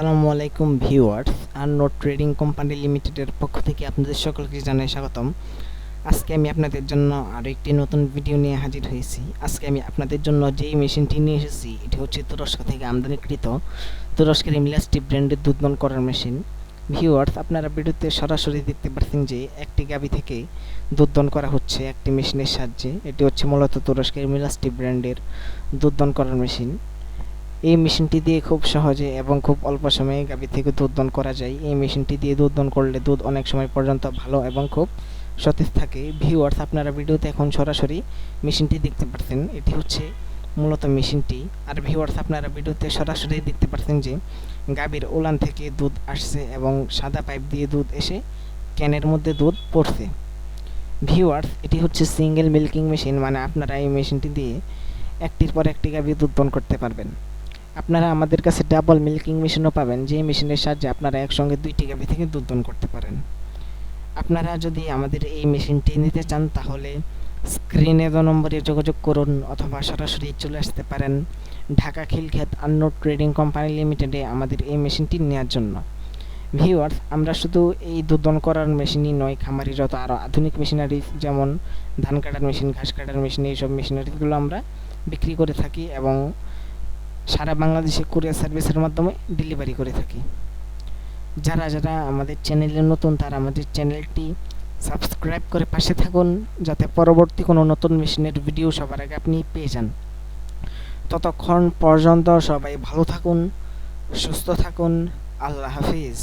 আলাইকুম ভিউয়ার্স আর নোট ট্রেডিং কোম্পানি লিমিটেডের পক্ষ থেকে আপনাদের সকলকে জানাই স্বাগতম। আজকে আমি আপনাদের জন্য আরও একটি নতুন ভিডিও নিয়ে হাজির হয়েছি। আজকে আমি আপনাদের জন্য যেই মেশিনটি নিয়ে এসেছি, এটি হচ্ছে তুরস্ক থেকে আমদানিকৃত তুরস্কের ইমলাস্টি ব্র্যান্ডের দুধ বন করার মেশিন। ভিউয়ার্স, আপনারা ভিডিওতে সরাসরি দেখতে পাচ্ছেন যে একটি গাবি থেকে দুধ দন করা হচ্ছে একটি মেশিনের সাহায্যে। এটি হচ্ছে মূলত তুরস্কের মিলাস্টি ব্র্যান্ডের দুধ দন করার মেশিন। এই মেশিনটি দিয়ে খুব সহজে এবং খুব অল্প সময়ে গাভী থেকে দুধ দন করা যায়। এই মেশিনটি দিয়ে দুধ দন করলে দুধ অনেক সময় পর্যন্ত ভালো এবং খুব সতেজ থাকে। ভিউয়ার্স, আপনারা ভিডিওতে এখন সরাসরি মেশিনটি দেখতে পাচ্ছেন এটি হচ্ছে মূলত মেশিনটি। আর ভিউয়ার্স, আপনারা ভিডিওতে সরাসরি দেখতে পাচ্ছেন যে গাভীর ওলান থেকে দুধ আসছে এবং সাদা পাইপ দিয়ে দুধ এসে ক্যানের মধ্যে দুধ পড়ছে। ভিউয়ার্স, এটি হচ্ছে সিঙ্গেল মিল্কিং মেশিন মানে আপনারা এই মেশিনটি দিয়ে একটির পর একটি গাভী দুধ দন করতে পারবেন। আপনারা আমাদের কাছে ডাবল মিল্কিং মেশিনও পাবেন, যে মেশিনের সাহায্যে আপনারা একসঙ্গে দুইটি গাভী থেকে দুধ করতে পারেন। আপনারা যদি আমাদের এই মেশিনটি নিতে চান, তাহলে স্ক্রিনে দেওয়া নম্বরে যোগাযোগ করুন অথবা সরাসরি চলে আসতে পারেন ঢাকা খিলক্ষেত আন্নোট ট্রেডিং কোম্পানি লিমিটেডে আমাদের এই মেশিনটি নেওয়ার জন্য। ভিউয়ার্স আমরা শুধু এই দুধন করার মেশিনই নয়, খামারি যত আরও আধুনিক মেশিনারি যেমন ধান কাটার মেশিন ঘাস কাটার মেশিন এইসব মেশিনারিগুলো আমরা বিক্রি করে থাকি এবং সারা বাংলাদেশে কুরিয়ার সার্ভিসের মাধ্যমে ডেলিভারি করে থাকি। যারা যারা আমাদের চ্যানেলে নতুন, তারা আমাদের চ্যানেলটি সাবস্ক্রাইব করে পাশে থাকুন, যাতে পরবর্তী কোনো নতুন মেশিনের ভিডিও সবার আগে আপনি পেয়ে যান। ততক্ষণ পর্যন্ত সবাই ভালো থাকুন, সুস্থ থাকুন, আল্লাহ হাফিজ।